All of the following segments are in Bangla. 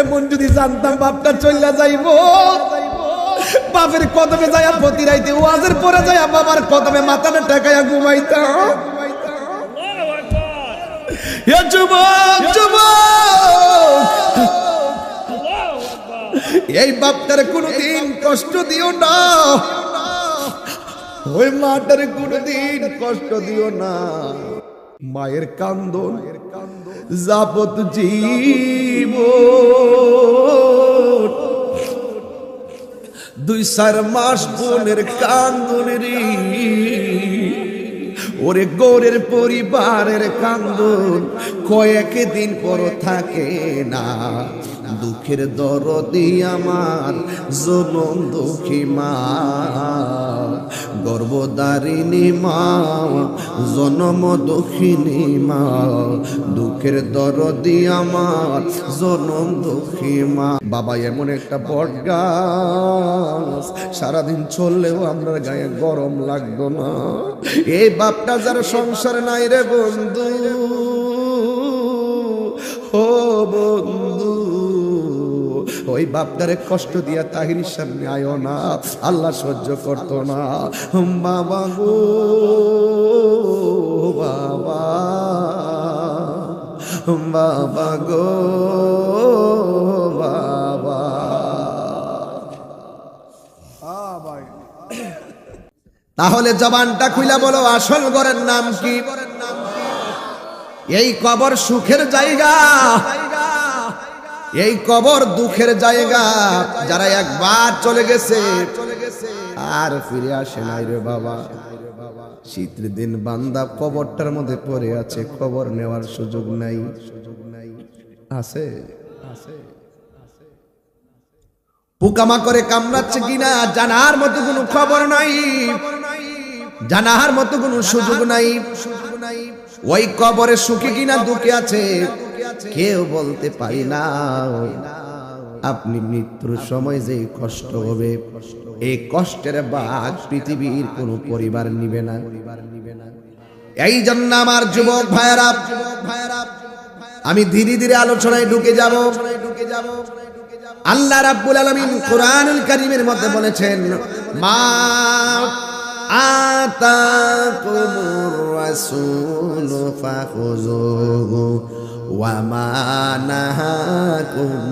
এমন যদি জানতাম বাপটা চল্লা যাইব। বাপের কদমে যাইয়া প্রতি রাইতে ওয়াজের পরে যাইয়া বাবার কদমে মাথাটা টেকাইয়া ঘুমাইতাম। এই বাপটার কোনোদিন কষ্ট দিও না। ওই মাটার কোনোদিন কষ্ট দিও না। মায়ের কান্দন যাবত জীব দুই চার মাস বোনের কান্দন রে ওরে গোরের পরিবারের কান্দন, কয়েক দিন পর থাকে না। দুঃখের দরদি আমার জনম দুঃখী মা। গর্বদারিণী মা, জনম দুঃখিনী মা। দুঃখের দরদি আমার, জনম দুঃখী মা। বাবা, এমন একটা বট গাছ, সারাদিন চললেও আমরা গায়ে গরম লাগতো না। এই বাপটা যার সংসার নাই রে বন্ধু, ও বন্ধু। ওই বাপটারে কষ্ট দিয়া তাহির সামনে আয়ো না। আল্লাহ সহ্য করতো না। বাবা গো, বাবা। বাবা গো, বাবা। তাহলে জবানটা খুইলা বলো, আসল ঘরের নাম কি? এই কবর সুখের জায়গা। এই কবর দুঃখের জায়গা যারা একবার চলে গেছে, আর ফিরে আসে নাই রে বাবা। শীতের দিন বান্দা কবরটার মধ্যে পড়ে আছে খবর নেওয়ার সুযোগ নাই। আছে? পোকামা করে কামড়াচ্ছে কিনা জানার মতো কোনো খবর নাই। জানার মতো কোনো সুযোগ নাই। ওই কবরে সুখী কিনা দুঃখে আছে কেউ বলতে পারি না, আপনি মৃত্যুর সময় যে কষ্ট হবে, এই কষ্টের বাদ পৃথিবীর কোনো পরিবার নিবে না। এই জন্য আমার যুবক ভাইয়েরা, আমি ধীরে ধীরে আলোচনায় ঢুকে যাব ঢুকে যাব। আল্লাহ রাব্বুল আলামিন কোরআনুল কারীমের মধ্যে বলেছেন, মা রাসূল ফাখুযুহু ওয়া মা নাহাকুম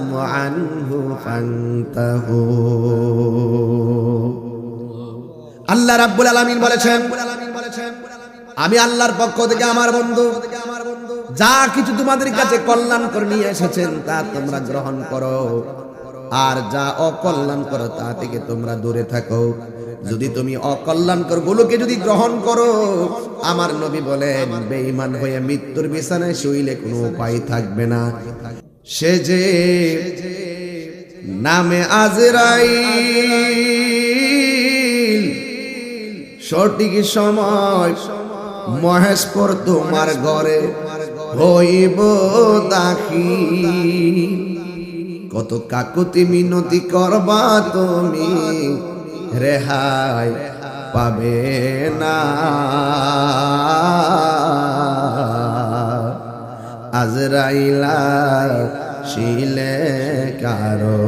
আনহু ফান্তাহু। আল্লাহ রাব্বুল আলামিন বলেছেন, আমি আল্লাহর পক্ষ থেকে আমার বন্ধু, যা কিছু তোমাদের কাছে কল্যাণ করে নিয়ে এসেছেন তা তোমরা গ্রহণ করো। আর যা অকল্যাণ করো তা থেকে তোমরা দূরে থাকো। যদি তুমি অকল্যাণকর গুলোকে যদি গ্রহণ করো, আমার নবী বলেন, বেঈমান হয়ে মৃত্যুর বিছানায় শুইলে কোনো উপায় থাকবে না। সে যে নামে আজরাই সঠিক সময় মহেশপুর তোমার ঘরে হইব দাখি কত কাকুতি মিনতি করবা তুমি রেহাই পাবে না। আজরাইলা শিলে কারও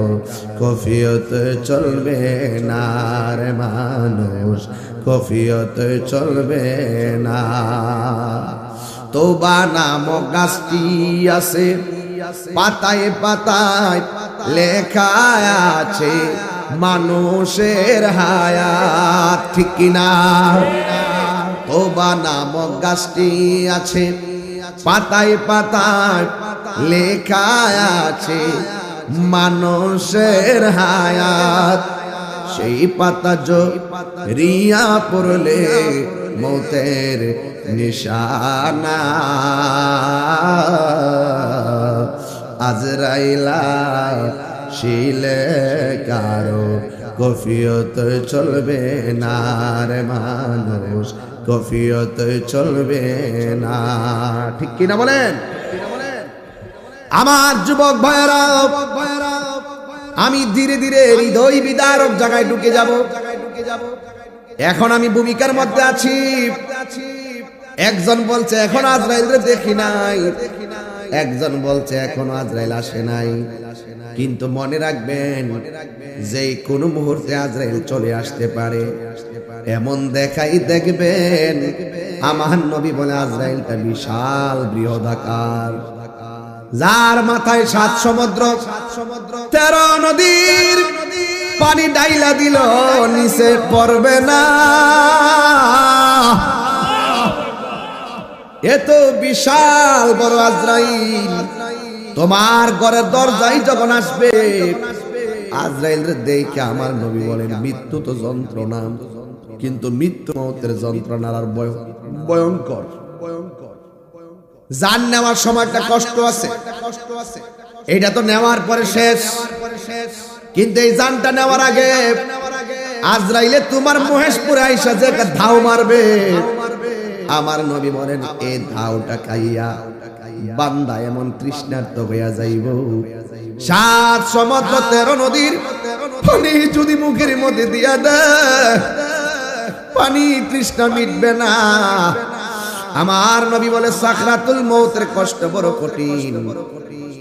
কফিয়ত চলবে না রে মানুষ, কফিয়ত চলবে না। তোবা নামক গাছটি আছে, পাতায় পাতায় লেখা আছে মানুষের হায়াত, ঠিক কিনা? তোবা নামক গাছটি আছে, পাতায় পাতায় লেখা আছে, মানুষের হায়াত। সেই পাতা যো রিয়া পড়লে মতের নিশানা। আজরাইলা শিলে কারও কফিয়ত চলবে না রে মানুষ, কফিয়ত চলবে না। ঠিক কিনা বলেন? আমার যুবক ভাইয়েরা, আমি ধীরে ধীরে হৃদয় বিদারক জায়গায় ঢুকে যাব। এখন আমি ভূমিকার মধ্যে আছি। একজন বলছে, এখন আজরাইল দেখি নাই। একজন বলছে, এখনও আজরাইল আসে নাই। কিন্তু মনে রাখবেন যে কোনো মুহূর্তে আজরাইল চলে আসতে পারে, এমন দেখাই দেখবেন, আমার নবী বলে আজরাইলটা বিশাল বৃহদাকার যার মাথায় সাত সমুদ্র, তেরো নদীর পানি ডাইলা দিল, নিচে পড়বে না। এত বিশাল বড় আজরাইল। তোমার ঘরের দরজায় যখন আসবে আজরাইল দেখে আমার নবী বলেন, মৃত্যু তো যন্ত্রণা, কিন্তু মৃত্যু মতের যন্ত্রণার আর ভয়ঙ্কর। জান নেওয়ার সময়টা কষ্ট আছে, এটা তো নেওয়ার পরে শেষ। কিন্তু এই যানটা নেওয়ার আগে, আজরাইলে তোমার মহেশপুরে আইসা যে ধাও মারবে। আমার নবী বলেন এই ধাওটা খাইয়া, বান্দা এমন তৃষ্ণার্ত হইয়া যাইব। সাত সমুদ্র তেরো নদীর পানি যদি মুখের মধ্যে দিয়া দেয়, পানি তৃষ্ণা মিটবে না। আমার নবী বলে সাকরাতুল মৌতের কষ্ট বড় কঠিন।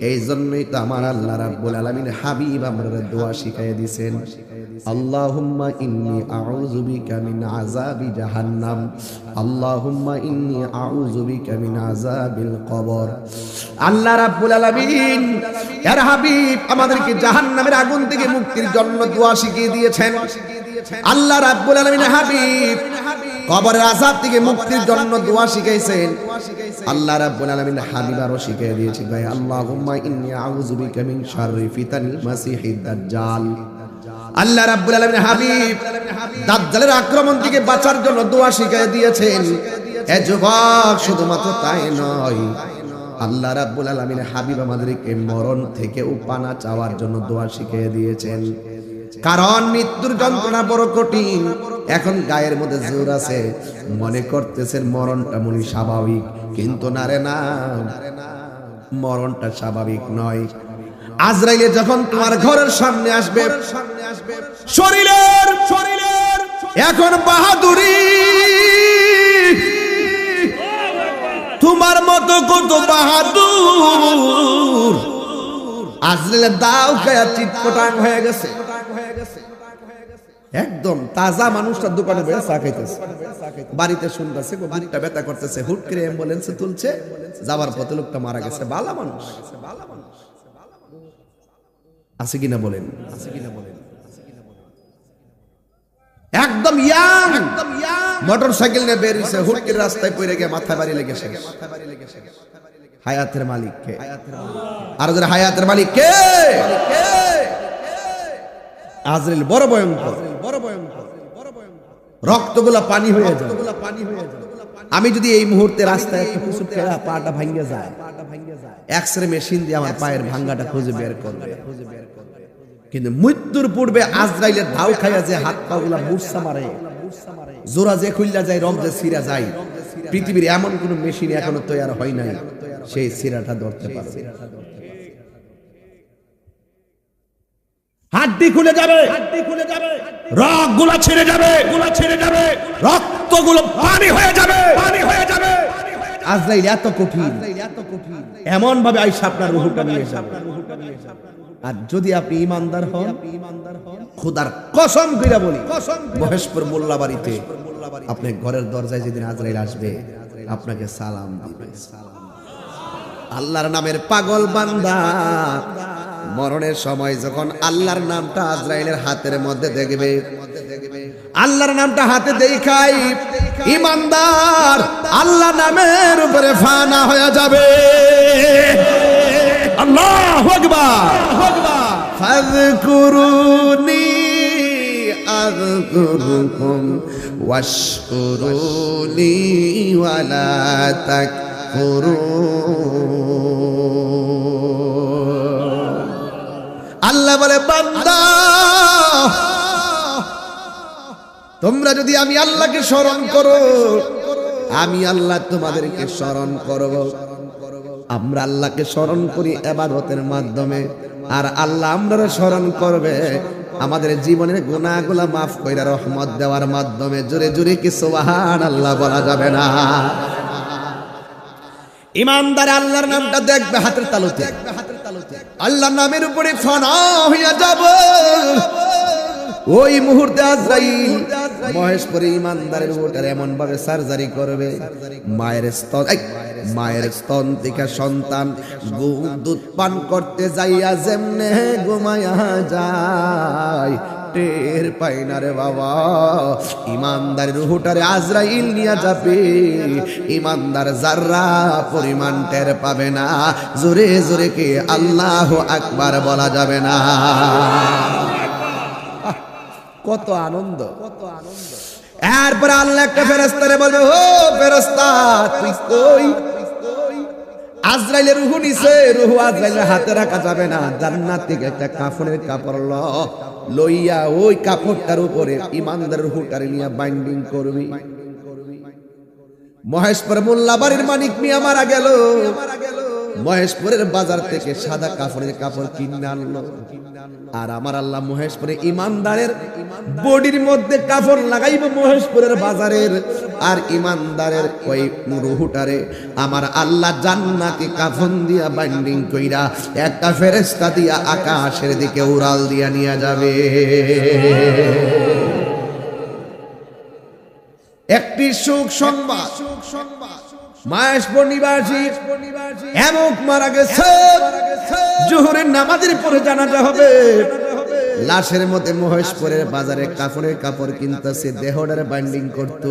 এই জন্যই তো আমার আল্লাহ রাব্বুল আলামিন হাবিব আমরা দোয়া শিখাই দিয়েছেন আল্লাহুম্মা ইন্নী আউযু বিকা মিন আযাবি জাহান্নাম। আল্লাহুম্মা ইন্নী আউযু বিকা মিন আযাবিল কবর। আল্লাহ রাব্বুল আলামিন এর হাবিব আমাদেরকে জাহান্নামের আগুন থেকে মুক্তির জন্য দোয়া শিখিয়ে দিয়েছেন। আল্লাহ রাব্বুল আলামিন হাবিব কবরের আযাব থেকে মুক্তির জন্য দোয়া শিখাইছেন। আল্লাহ রাব্বুল আলামিন হাবিব আরও শিখিয়ে দিয়েছে, ভাই, আল্লাহুম্মা ইন্নী আউযু বিকা মিন শাররি ফিতানিল মাসিহিদ দাজ্জাল। আল্লাহ রাব্বুল আলামিন হাবিব দাজ্জালের আক্রমণ থেকে বাঁচার জন্য দোয়া শিখিয়ে দিয়েছেন। এ যুবক, শুধুমাত্র তাই নয়, আল্লাহ রাব্বুল আলামিন হাবিব আমাদেরকে মরণ থেকে উপানা চাওয়ার জন্য দোয়া শিখিয়ে দিয়েছেন। কারণ মৃত্যুর যন্ত্রণা বড় কঠিন। এখন গায়ের মধ্যে জোর আছে। মনে করতেছেন মরণটা মনি স্বাভাবিক, কিন্তু না রে না, মরণটা স্বাভাবিক নয়। আজরাইলে যখন তোমার ঘরের সামনে আসবে শরীরের শরীরের। এখন বাহাদুরি। তোমার মতো কত বাহাদুর। আজরাইলের দাও খায়া চিটপটাং হয়ে গেছে। একদম তাজা মানুষটা দোকানে বসে চা খাইতেছে। বাড়িতে শুনতেছে বাড়িটা ব্যথা করতেছে। হুট করে অ্যাম্বুলেন্সে তুলছে। যাবার পথে লোকটা মারা গেছে। বালা মানুষ। আছে কিনা বলেন আছে কিনা বলেন? একদম ইয়াং। মোটর সাইকেল নিয়ে বের হইছে হুট করে রাস্তায় পড়ে গিয়ে মাথায় বাড়ি বাড়ি লেগেছে হায়াতের মালিক কে আর যারা হায়াতের মালিক কে আজরিল বড় ভয়ঙ্কর। বড় ভয়ঙ্কর। রক্তগুলা পানি হয়ে যায়। পানি হয়ে যায়। আমি যদি এই মুহূর্তে রাস্তায় একটা কিছু ফেরা পাটা ভাঙ্গে যায় এক্সরে মেশিন দিয়ে আমার পায়ের ভাঙ্গাটা খুঁজে বের করবে। কিন্তু মৃত্যুর পূর্বে আজরাইলের ধাও খাইয়া যে হাত পা গুলা মুরসা মারে জোরা যে খুললা যায় রং যে সিরা যায়, পৃথিবীর এমন কোন মেশিন এখনও তৈরি হয় নাই, সেই সিরাটা ধরতে পারবে। হাড্ডি খুলে যাবে হাড্ডি খুলে যাবে রকগুলা ছেড়ে যাবে গুলা ছেড়ে যাবে রক্তগুলো পানি হয়ে যাবে, পানি হয়ে যাবে। আজরাইল এত কঠিন এত কঠিন এমন ভাবে আইসা আপনার রুহুটা নিয়ে যাবে। আর যদি আপনি ইমানদার হন খোদার কসম কইরা বলি মহেশপুর মোল্লা বাড়িতে আপনি ঘরের দরজায় যেদিন আজরাইল আসবে আপনাকে সালাম দিবে। আল্লাহর নামের পাগল বান্দা। মরণের সময় যখন আল্লাহর নামটা আজরাইলের হাতের মধ্যে দেখবে আল্লাহর নামটা হাতে দেখাই ইমানদার আল্লাহ নামের উপরে ফানা হয়ে যাবে। আল্লাহ ফাযকুরুনি আযকুরুকুম ওয়াশকুরুনি ওয়ালা তাকফুরুন। আল্লাহ বলে, বান্দা, তোমরা যদি আমি আল্লাহকে স্মরণ করো, আমি আল্লাহ তোমাদেরকে স্মরণ করব। আমরা আল্লাহকে স্মরণ করি এবাদতের মাধ্যমে। আর আল্লাহ আমরা স্মরণ করবে। আমাদের জীবনের গুণাগুলা মাফ কইরা রহমত দেওয়ার মাধ্যমে। জোরে জোরে কি সুবহান আল্লাহ বলা যাবে না? ইমানদার আল্লাহর নামটা দেখবে হাতের তালুতে। আল্লাহর নামের উপরে ফানা হইয়া যাব। ওই মুহূর্তে আজরাইল মহেশপুরে ইমানদারের ওটার এমন ভাবে সার্জারি করবে। মায়ের স্তন মায়ের স্তন থেকে সন্তান দুধ পান করতে যাইয়া যেমনে ঘুমায়া যায়। টের পাই না রে বাবা। ইমানদার রুহুটারে আজরাইল নিয়ে যাবে। ইমানদার জাররা পরিমাণ টের পাবে না, জোরে জোরে কে আল্লাহ আকবার বলা যাবে না। কত আনন্দ। কত আনন্দ এরপরে আল্লাহ একটা ফেরেস্তারে বলবে, ও ফেরেস্তা তুই কই? আজরাইলের রুহু নিছে, রুহু আজরাইলের হাতে রাখা যাবে না। জান্নাত থেকে একটা কাফনের কাপড় ল, লইয়া ওই কাপড়টার উপরে ইমানদার রুহুটারে নিয়ে বাইন্ডিং করবি। মহেশপুর মোল্লা বাড়ির মানিক মিয়া মারা গেল। মহেশপুরের বাজার থেকে সাদা কাপড়ের কাপড় কিনে আনলো। আর আমার আল্লাহ মহেশপুরে ইমানদারের বডির মধ্যে কাপড় লাগাইব মহেশপুরের বাজারের। আর ইমানদারের ওই রুহুটারে আমার আল্লাহ জান্নাতি কাফন দিয়া বাইন্ডিং কইরা একটা ফেরেস্তা দিয়া আকাশের দিকে উড়াল দিয়া নিয়ে যাবে। একটি সুখ সংবাদ। মাহেশপুর নিবাসী এমক মারা গেছে। জোহরের নামাজের পরে জানাতে হবে। লাশের মধ্যে মহেশপুরের বাজারে কাপড়ের কাপড় কিনতেছে, দেহটারে বাইন্ডিং করত।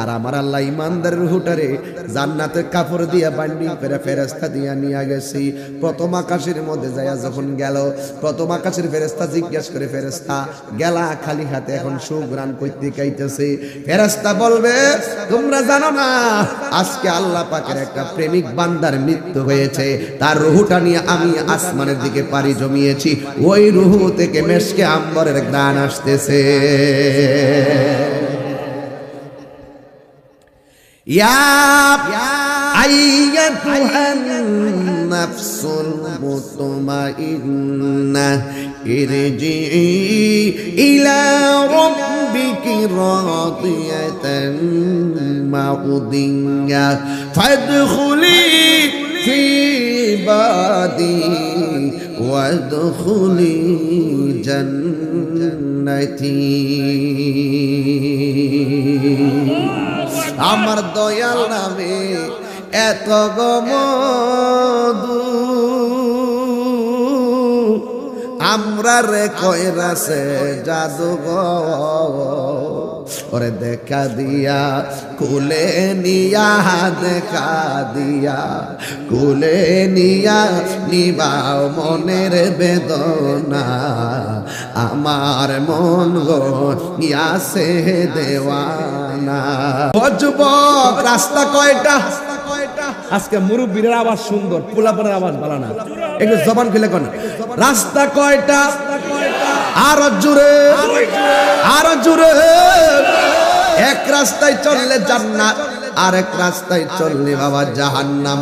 আর আমার আল্লাহ ইমানদারের হুটারে জান্নাতের কাপড় দিয়া বাইন্ডিং করে ফেরেস্তা দিয়া নিয়ে গেছি। প্রথম আকাশের মধ্যে যাইয়া যখন গেল, প্রথম আকাশের ফেরেস্তা জিজ্ঞেস করে ফেরেস্তা গেলা খালি হাতে এখন সুগ্রাণ করতে কাইতেছে? ফেরেস্তা বলবে, তোমরা জানো না, আজকে আল্লাহ পাকের একটা প্রেমিক বান্দার মৃত্যু হয়েছে। তার রুহুটা নিয়ে আমি আসমানের দিকে পাড়ি জমিয়েছি। ওই রুহু থেকে মেশকে আম্বরের গ্রাণ আসতেছে। নফসুল মুতমাইন্না ইরজিই ইলা রাব্বিকি রাদিয়াতান মারদিয়া ফাদখুলি في عبادي وادخلي جنتي আমার দয়াল নামে এত গমদু আমরা রে কয়রাছে জাদু গো ওরে দেখা দিয়া, কুলে নিয়া দেখা দিয়া, কুলে নিয়া নিবাও মনের বেদনা। আমার মন গো ইয়াসে দেওয়ানা। রাস্তা কয়টা? আজকে মুরব্বীর আওয়াজ সুন্দর, পোলাপনের আওয়াজ ভালো না। একটু জবান খুলে কোন। রাস্তা কয়টা? আর জুড়ে আর জুড়ে এক রাস্তায় চললে জান্নাত। আরেক রাস্তায় চললে বাবা জাহান্নাম।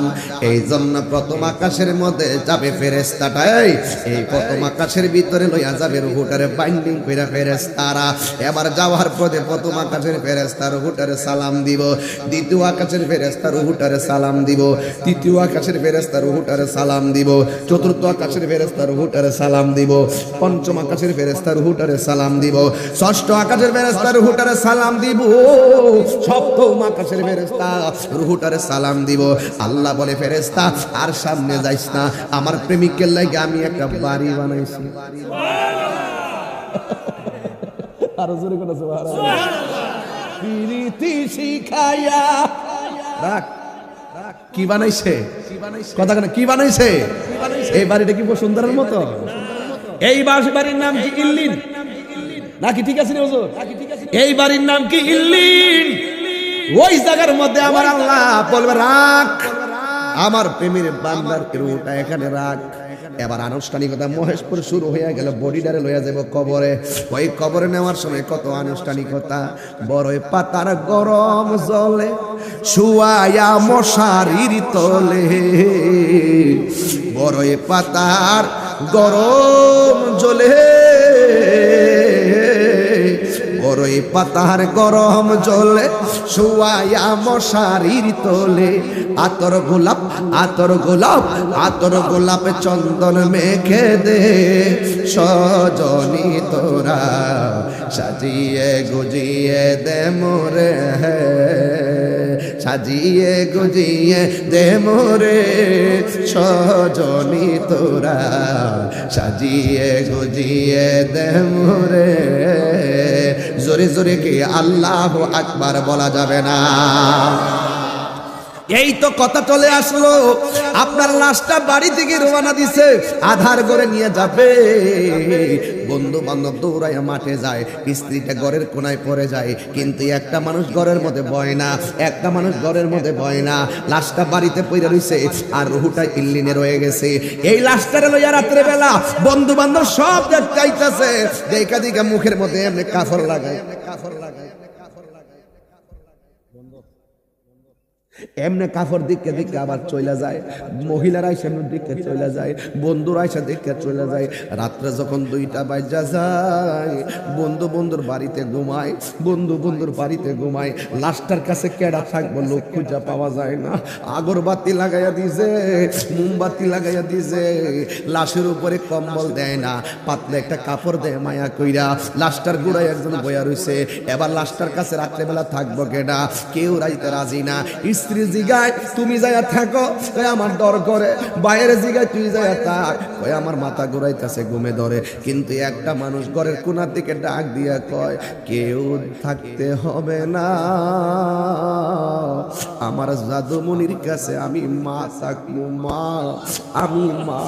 এই জন্য প্রথম আকাশের মধ্যে যাবে ফেরেস্তাটা এই প্রথম আকাশের ভিতরে লইয়া যাবে রুহুটারে বাইন্ডিং কইরা ফেরেস্তারা এবার যাওয়ার পথে প্রথম আকাশের ফেরেস্তা রুহুটারে সালাম দিব। দ্বিতীয় আকাশের ফেরেস্তা রুহুটারে সালাম দিব। তৃতীয় আকাশের ফেরেস্তা রুহুটারে সালাম দিব। চতুর্থ আকাশের ফেরেস্তা রুহুটারে সালাম দিব। পঞ্চম আকাশের ফেরেস্তা রুহুটারে সালাম দিব। ষষ্ঠ আকাশের ফেরেস্তা রুহুটারে সালাম দিব। সপ্তম আকাশের ফেরেস্তা রুহুটারে সালাম দিব। আল্লাহ বলে ফেরেস্তা আর সামনে যাইস না। আমার প্রেমিকের লাগে আমি একটা বাড়ি বানাইছি। আরও জোরে করে প্রীতি শিখাইয়া। রাখ কি বানাইছে? কথা কেন কি বানাইছে? এই বাড়িটা কি সুন্দরের মতো? এই বাস বাড়ির নাম কি ইল্লিন? নাকি ঠিক আছে রে হুজুর? এই বাড়ির নাম কি ইল্লিন? ওই জায়গার মধ্যে আমার আল্লাহ বলবে, রাখ। আমার প্রেমের বান্দার রুটা এখানে রাখ। এবার আনুষ্ঠানিকতা মহেশপুর শুরু হয়ে গেল, বডিডারে লইয়া যাব কবরে। ওই কবরে নেওয়ার সময় কত আনুষ্ঠানিকতা। বড়ই পাতার গরম জলে, শুয়ায়া মশারির তলে। বড়ই পাতার গরম জলে। বড়ই পাতার গরম জলে শুয়ায়া মশারির তোলে। আতর গোলাপ আতর গোলাপ আতর গোলাপ চন্দন মেখে দে। সজনী তোরা সাজিয়ে গুজিয়ে দে মোরে সাজিয়ে গুজিয়ে দে মোরে, সজনী তোরা। সাজিয়ে গুজিয়ে দে মোরে। জোরে জোরে কি আল্লাহ আকবার বলা যাবে না। এই তো কথা চলে আসলো। আপনার লাশটা বাড়ি থেকে রোয়ানা দিছে, আধার করে নিয়ে যাবে। বন্ধু বান্ধব দৌড়ায় মাঠে যায়, স্ত্রীটা ঘরের কোনায় পড়ে যায়, কিন্তু একটা মানুষ ঘরের মধ্যে বয় না, একটা মানুষ ঘরের মধ্যে বয় না। লাশটা বাড়িতে পড়ে রইছে, আর রুহুটা ইল্লিনে রয়ে গেছে। এই লাশটারে লইয়া রাত্রে বেলা বন্ধু বান্ধব সব চাইতেছে যে একাধিকা মুখের মধ্যে এমনি কাফর লাগায় কাফর লাগায়। এমনি কাফর দিকে দিকে আবার চলে যায়, মহিলারা সামনের দিকে চলে যায়, বন্ধুরা এসে দিকে চলে যায়। রাত্রে যখন দুইটা বাজা যায়, বন্ধু বন্ধুর বাড়িতে ঘুমায়, বন্ধু বন্ধুর বাড়িতে ঘুমায় লাস্টার কাছে কেডা থাকব লোক খুঁজা পাওয়া যায় না। আগরবাতি লাগাইয়া দিছে, মোমবাতি লাগাইয়া দিছে, লাশের উপরে কম্বল দেয় না, পাতলা একটা কাপড় দেয় মায়া কইরা। লাস্টার গুড়ায় একজন বয়া রইছে, এবার লাস্টার কাছে রাত্রেবেলা থাকব কেডা? কেউ রাইতে রাজি না স্ত্রী জিগায়, তুমি যাইয়া থাকো। কয়, আমার ডর করে। বাইরে জিগায়, তুই যাইয়া থাক। কয়, আমার মাথা ঘুরাইতেছে, ঘুমে ধরে। কিন্তু একটা মানুষ ঘরের কোনার দিকে ডাক দিয়া কয়, কেউ থাকতে হবে না। আমার জাদুমনির কাছে আমি মা থাকব, মা। আমি মা।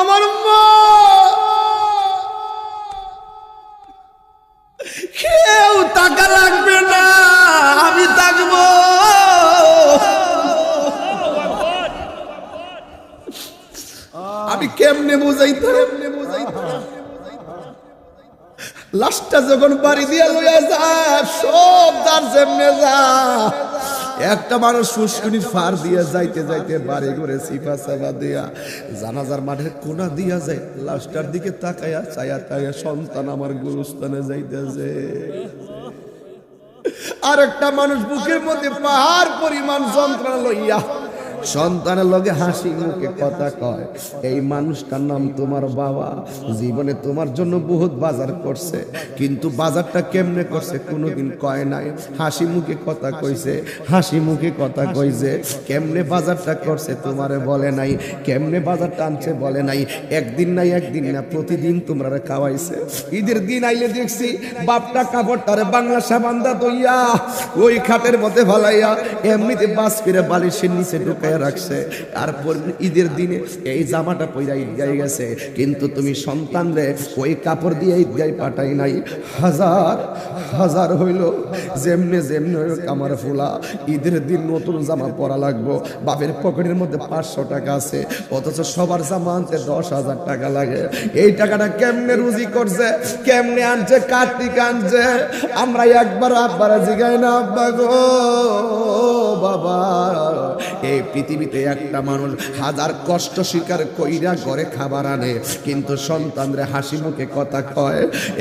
আমার মা! কেউ টাকা লাগবে না, আমি থাকব আমি কেমনে বুঝাইতাম? লাস্টটা যখন বাড়ি দিয়ে লইয়া যায়, সব তার যেমনে যা। একটা মানুষ ফুসকুনির ফার দিয়া যাইতে যাইতে বাড়ি ঘরে সিফা সাফা দিয়া জানাজার মাঠের কোনা দিয়া যায় লাস্টার দিকে তাকায়া চায়া তাইয়া সন্তান আমার গুরুস্থানে যাইতেছে। আর একটা মানুষ বুকের মধ্যে পাহাড় পরিমাণ যন্ত্রণা লইয়া সন্তানের লগে হাসি মুখে কথা কয়। এই মানুষটার নাম তোমার বাবা। জীবনে তোমার জন্য বহুত বাজার করছে। কিন্তু বাজারটা কেমনে করছে কোনোদিন কয় নাই। হাসি মুখে কথা কইছে, হাসি মুখে কথা কইছে। কেমনে বাজারটা করছে তোমারে বলে নাই, কেমনে বাজারটা আনছে বলে নাই। একদিন নাই একদিন না প্রতিদিন তোমরা খাওয়াইছে। ঈদের দিন আইলে দেখছি, বাপটা কাপড়টারে বাংলা সাবান্দা দইয়া ওই খাটের মধ্যে ভালাইয়া এমনিতে বাস ফিরে বালিশের নিচে ঢুকাইয়া রাখছে। ঈদের দিনে এই জামাটা পইরা গেছে। কিন্তু তুমি সন্তান রে ওই কাপড় দিয়ে ঈদগাই পাঠাই নাই। হাজার হাজার হইল। যেমনে যেমনে হোক আমার ফুলা, ঈদের দিন নতুন জামা পরা লাগবো। বাপের পকেটের মধ্যে পাঁচশো টাকা আছে। অথচ সবার জামা আনতে দশ হাজার টাকা লাগে। এই টাকাটা কেমনে রুজি করছে? কেমনে আনছে? কার্তিক আনছে? আমরা একবার আব্বার জিগাই না, আব্বা গো, বাবা। এই পৃথিবীতে একটা মানুষ হাজার কষ্ট স্বীকার কইরা ঘরে খাবার আনে, কিন্তু সন্তানরে হাসি মুখে কথা কয়,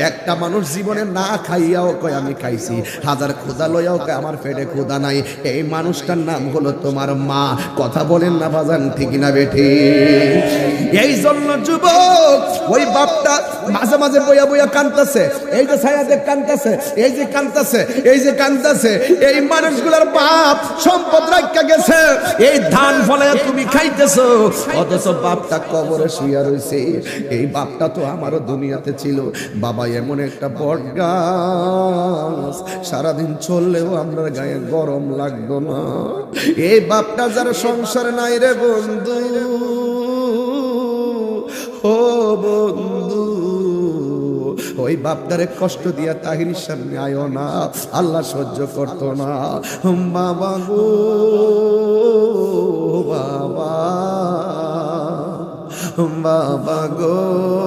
একটা মানুষ জীবনে না খাইয়াও কয়, আমি খাইছি। হাজার ক্ষুদা লইয়াও কয়, আমার পেটে ক্ষুদা নাই। এই মানুষটার নাম হলো তোমার মা। কথা বলেন না বাজান, ঠিক না বেঠি? এই জন্য যুবক, ওই বাপটা মাঝে মাঝে বইয়া বইয়া কানতেছে। এই যে ছায়াতে কানতেছে, এই যে কানতেছে, এই যে কানতেছে, এই মানুষগুলোর বাপ সম্পদ রাখা গেছে। এই ধান ফলে তুমি খাইতেছো। অথচ বাপটা কবরে শুয়ে রয়েছে এই বাপটা তো আমারও দুনিয়াতে ছিল। বাবা এমন একটা বট গাছ। সারাদিন চললেও আমরা গায়ে গরম লাগতো না। এই বাপটা যার সংসার নাই রে বন্ধু। ও বন্ধু। ওই বাপদারে কষ্ট দিয়া তাহির সামনে আয়ো না। আল্লাহ সহ্য করত না। বাবা গো, বাবা। বাবা গো।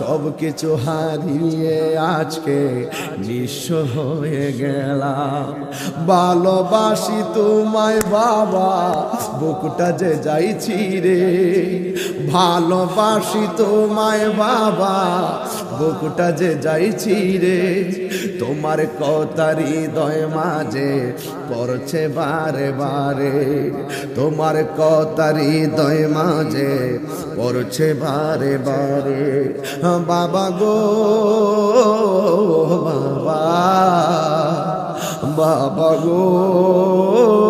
সব কিছু হারিয়ে আজকে নিঃস্ব হয়ে গেলাম। ভালোবাসি তোমায় বাবা, বুকটা যে যাইছি রে। ভালোবাসি তোমায় বাবা বুকটা যে যাইছি রে, তোমার কথার হৃদয় মাঝে পড়ছে বারে বারে। তোমার কথার হৃদয় মাঝে পড়ছে বারে বারে। বাবা গো, বাবা বাবা গো।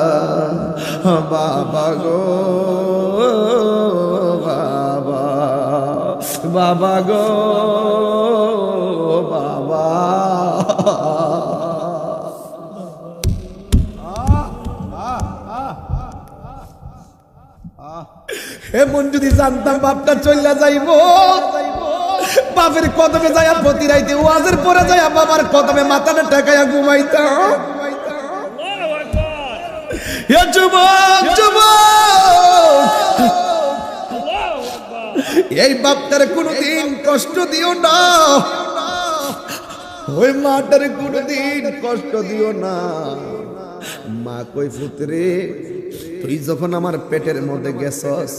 বাবা গো, বাবা। বাবা গো, বাবা। এমন যদি জানতাম বাপটা চল্লা যাইব, বাপের কদমে যাইয়া প্রতি রাইতে ওয়াজের পরে যাইয়া বাবার কদমে মাথাটা টেকাইয়া ঘুমাইতাম। এই বাপটার কোনদিন কষ্ট দিও না। ওই মাটার কোনদিন কষ্ট দিও না। মা কই পুত্রে, তুই যখন আমার পেটের মধ্যে গেছস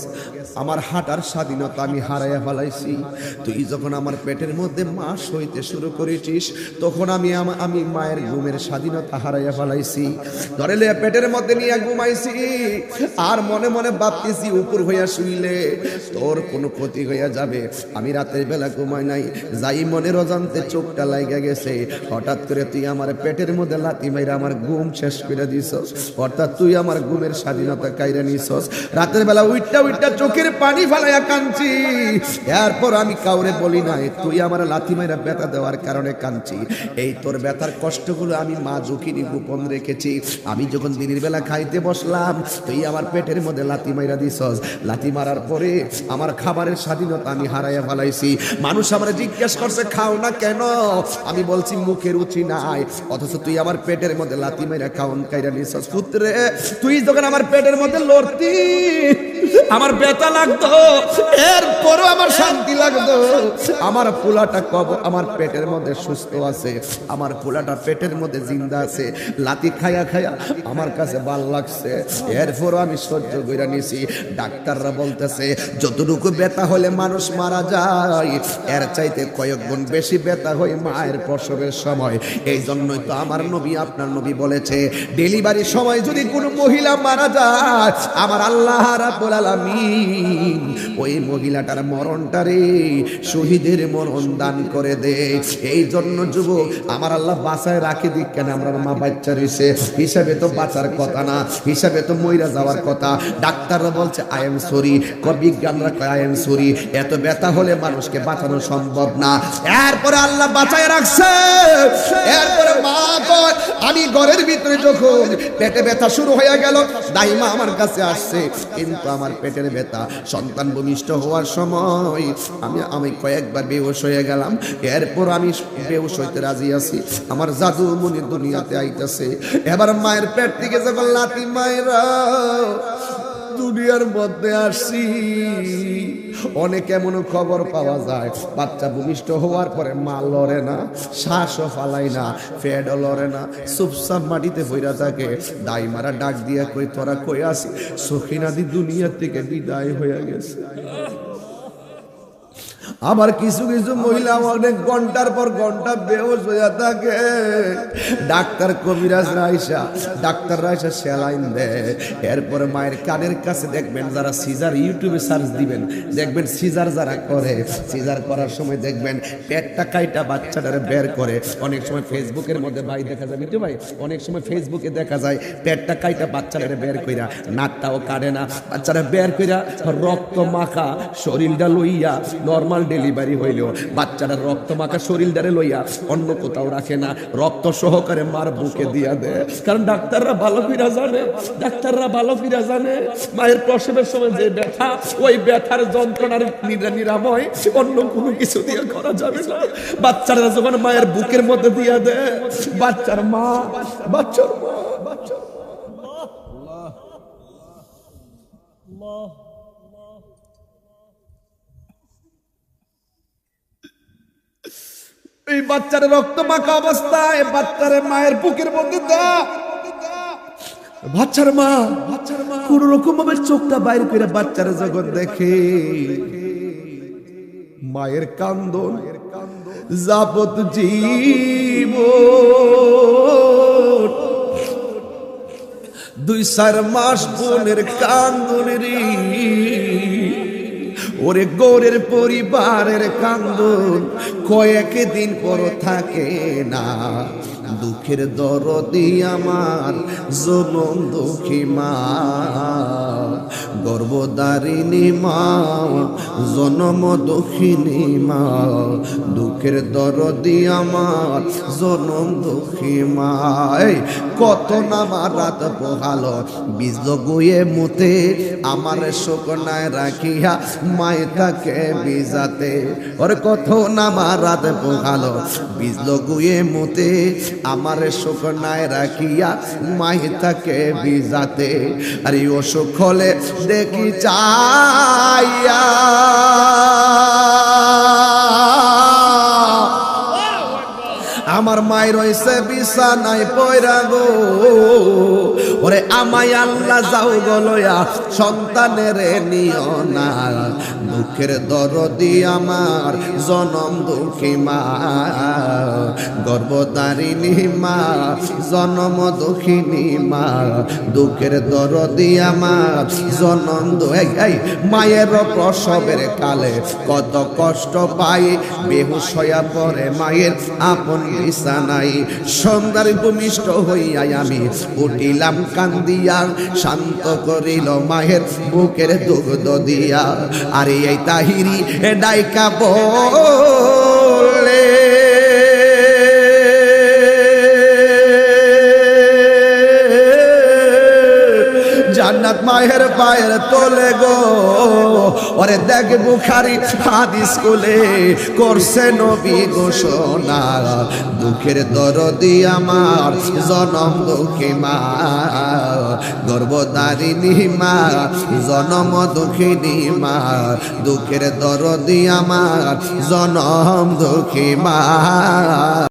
আমার হাঁটার স্বাধীনতা আমি হারাইয়া ফেলাইছি। তুই যখন আমার পেটের মধ্যে মাস হইতে শুরু করেছিস, তখন আমি আমি মায়ের ঘুমের স্বাধীনতা হারাইয়া ফেলাইছি। ধরে পেটের মধ্যে নিয়ে ঘুমাইছি। আর মনে মনে ভাবতেছি, উপর হইয়া শুইলে তোর কোনো ক্ষতি হইয়া যাবে। আমি রাতের বেলা ঘুমাই নাই। যাই মনের অজান্তে চোখটা লাইগা গেছে, হঠাৎ করে তুই আমার পেটের মধ্যে লাতি মাইরা আমার ঘুম শেষ করে দিছস। অর্থাৎ তুই আমার ঘুমের স্বাধীনতা কাইরা নিছস। রাতের বেলা উইটটা উইটটা চোখের পানি ফালাইয়া কাঁদছি। এরপর আমি কাউরে বলি নাই তুই আমার লাথি মাইরা ব্যথা দেওয়ার কারণে কাঁদছি। এই তোর ব্যথার কষ্টগুলো আমি মা ঝুঁকিনি গোপন রেখেছি। আমি যখন দিনের বেলা খাইতে বসলাম, তুই আমার পেটের মধ্যে লাথি মাইরা দিছস। লাথি মারার পরে আমার খাবারের স্বাধীনতা আমি হারাইয়া ফেলাইছি। মানুষ আমার জিজ্ঞেস করছে, খাও না কেন? আমি বলছি, মুখে রুচি নাই। অথচ তুই আমার পেটের মধ্যে লাথি মাইরা খাওন কাইরা নিছস। পুত্রে, তুই যখন আমার পেটের মধ্যে লড়তি আমার ব্যথা লাগতো। এরপরও আমার শান্তি লাগতো। আমার পোলাটা কব, আমার পেটের মধ্যে সুস্থ আছে। আমার পোলাটা পেটের মধ্যে জিন্দা আছে। লাতি খায়া খায়া আমার কাছে ভালো লাগছে। এরপরও আমি সহ্য করে নিছি। ডাক্তাররা বলতেছে, যতটুকু ব্যথা হলে মানুষ মারা যায়, এর চাইতে কয়েক গুণ বেশি ব্যথা হয় মায়ের প্রসবের সময়। এই জন্যই তো আমার নবী আপনার নবী বলেছে, ডেলিভারির সময় যদি কোনো মহিলা মারা যায়, আমার আল্লাহ রাব্বুল আলামিন। ওই মহিলাটার মরণটারে শহীদের মরণ দান করে দে। এই জন্য যুবক, আমার আল্লাহ বাসায় রাখে দিক কেন? আমরা মা বাচ্চা রয়েছে হিসাবে তো বাঁচার কথা না, হিসাবে তো মইরা যাওয়ার কথা। ডাক্তাররা বলছে আই এম সরি বিজ্ঞানরা কয় আই এম সরি এত ব্যথা হলে মানুষকে বাঁচানো সম্ভব না। এরপরে আল্লাহ বাঁচায় রাখছে। এরপরে মা কয়, আমি ঘরের ভিতরে যখন পেটে ব্যথা শুরু হয়ে গেল, দাইমা আমার কাছে আসছে। কিন্তু আমার পেটের ব্যথা। সন্তান ভূমিষ্ঠ হওয়ার সময় আমি আমি কয়েকবার বেউস হয়ে গেলাম। এরপর আমি বেউস হইতে রাজি আছি। আমার জাদু মনি দুনিয়াতে আইতেছে। এবার মায়ের পেট থেকে যখন লাতি মায়েরা দুনিয়ার মধ্যে আসছি। অনেক এমন খবর পাওয়া যায়, বাচ্চা ভূমিষ্ঠ হওয়ার পরে মা লড়ে না, শ্বাসও ফালাই না, ফেডও লড়ে না চুপচাপ মাটিতে বইরা থাকে, দাই মারা ডাক দিয়া কই, তোরা কই আসি সখিনাদি দুনিয়ার থেকে বিদায় হয়ে গেছে। আবার কিছু কিছু মহিলা অনেক ঘণ্টার পর ঘণ্টা বেহোশ হয়ে থাকে। ডাক্তার কবিরাজ রাইসা, ডাক্তার রাইসা স্যালাইন দেয় এরপরে মায়ের কানের কাছে দেখবেন যারা সিজার ইউটিউবে সার্চ দিবেন, দেখবেন সিজার যারা করে, সিজার করার সময় দেখবেন পেটটা কাইটা বাচ্চাটারে বের করে। অনেক সময় ফেসবুকের মধ্যে ভাই দেখা যায় মিটু ভাই, অনেক সময় ফেসবুকে দেখা যায় পেটটা কাইটা বাচ্চাটারে বের কইরা, নাকটাও কাটে না বাচ্চারা বের কইরা রক্ত মাখা, শরীরটা লইয়া নর্মাল ডেলিভারি হইলেও বাচ্চারা রক্ত মাখা শরীরটারে লইয়া অন্য কোথাও রাখে না। রক্ত সহকারে মার বুকে দিয়া দেয়। কারণ ডাক্তাররা ভালো ফিরা জানে, ডাক্তাররা ভালো ফিরা জানে, মায়ের প্রসবের সময় যে ব্যথা, ওই ব্যথার যন্ত্রণার নিরাময় অন্য কোনো কিছু দিয়ে করা যাবে না। বাচ্চারা যখন মায়ের বুকের মধ্যে দিয়া দেয়, বাচ্চার মা বাচ্চার মা, বাচ্চার এই বাচ্চার রক্ত মাখা অবস্থায় বাচ্চারে মায়ের বুকের মধ্যে দেয়া বাচ্চার মা কোন রকম ভাবে চোখটা বাইর করে বাচ্চারা যখন দেখে, মায়ের কান্দন যাবত জীব দুই চার মাস বোনের কান্দনের ওরে গৌরের পরিবারের কান্দন কয়েক দিন পর থাকে না। দুঃখের দরদি আমার জনম দুঃখী মা। গর্বদারিণী মা জনম দুঃখিনী মা। দুঃখের দরদি আমার জনম দুঃখী মা। কত নামা রাত পোহালো বীজ গুয়ে মুতে, আমার শোকনায় রাখিয়া মায় তাকে বিজাতে ওর কত নামা রাত পোহালো বীজ গুয়ে মুতে আমার শোকনায় রাখিয়া মায় তাকে বিজাতে। আর এই অসুখ হলে দেখি চাইয়া। আমার মায়ের রয়েছে বিছানায় পয়রা গো। ওরে আমায় আল্লাহ যাও গলয়া সন্তানের নিও না। দুঃখের দরদি আমার, জনম দুঃখী মা। গর্ভদারিণী মা, জনম দুঃখিনী মা। দুঃখের দরদি আমার, জনম দু- এই মায়ের প্রসবের কালে কত কষ্ট পাই, বেহুশ হইয়া পরে মায়ের আপন বিছানাই সন্ধ্যার ভূমিষ্ঠ হইয়া আমি উঠিলাম কান্দিয়া, শান্ত করিল মায়ের বুকের দুগ্ধ দিয়া। আর এই তাহিরি এ ডাইকা বলে জান্নাত মায়ের পায়ের তোলে গো। ওরে দেখ বুখারি হাদিস স্কুলে করছে নবী ঘোষণা। দুঃখের দরদি আমার, জনম দুঃখী মা। গর্ভদারিণী মা, জনম দুঃখিনী মা। দুঃখের দরদি আমার, জনম দুঃখী মা।